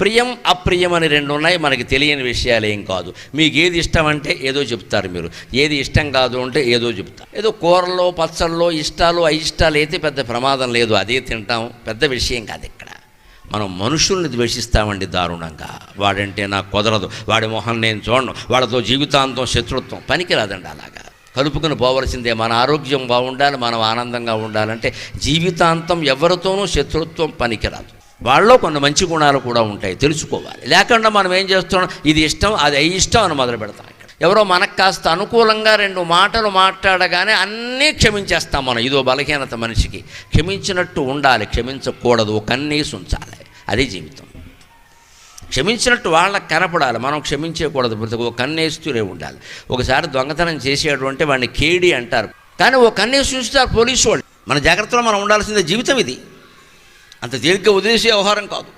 ప్రియం అప్రియం అని రెండు ఉన్నాయి మనకి తెలియని విషయాలు ఏం కాదు. మీకు ఏది ఇష్టం అంటే ఏదో చెప్తారు మీరు. ఏది ఇష్టం కాదు అంటే ఏదో చెప్తారు. ఏదో కూరల్లో పచ్చళ్ళలో ఇష్టాలు అయిష్టాలు అయితే పెద్ద ప్రమాదం లేదు. అదే తింటాం. పెద్ద విషయం కాదు ఇక్కడ. మనం మనుషుల్ని ద్వేషిస్తామండి దారుణంగా. వాడంటే నాకు కుదరదు. వాడి మొహం నేను చూడను. వాళ్ళతో జీవితాంతం శత్రుత్వం. పనికిరాదండి అలాగా. కలుపుకుని పోవలసిందే. మన ఆరోగ్యం బాగుండాలి. మనం ఆనందంగా ఉండాలంటే జీవితాంతం ఎవరితోనూ శత్రుత్వం పనికిరాదు. వాళ్ళలో కొన్ని మంచి గుణాలు కూడా ఉంటాయి తెలుసుకోవాలి. లేకుండా మనం ఏం చేస్తున్నాం? ఇది ఇష్టం అది అయి ఇష్టం అని మొదలు పెడతాం ఇక్కడ. ఎవరో మనకు కాస్త అనుకూలంగా రెండు మాటలు మాట్లాడగానే అన్నీ క్షమించేస్తాం మనం. ఇదో బలహీనత మనిషికి. క్షమించినట్టు ఉండాలి క్షమించకూడదు కన్నీసు ఉంచాలి. అది జీవితం. క్షమించినట్టు వాళ్ళకి కనపడాలి. మనం క్షమించకూడదు ప్రతి ఒక కన్నేస్తూనే ఉండాలి. ఒకసారి దొంగతనం చేసేటువంటి వాడిని కేడి అంటారు. కానీ ఒక కన్నేసి చూస్తారు పోలీసు వాళ్ళు. మన జాగ్రత్తలో మనం ఉండాల్సిందే జీవితం ఇది. అంత తేలిగ్గా వదిలేసే వ్యవహారం కాదు.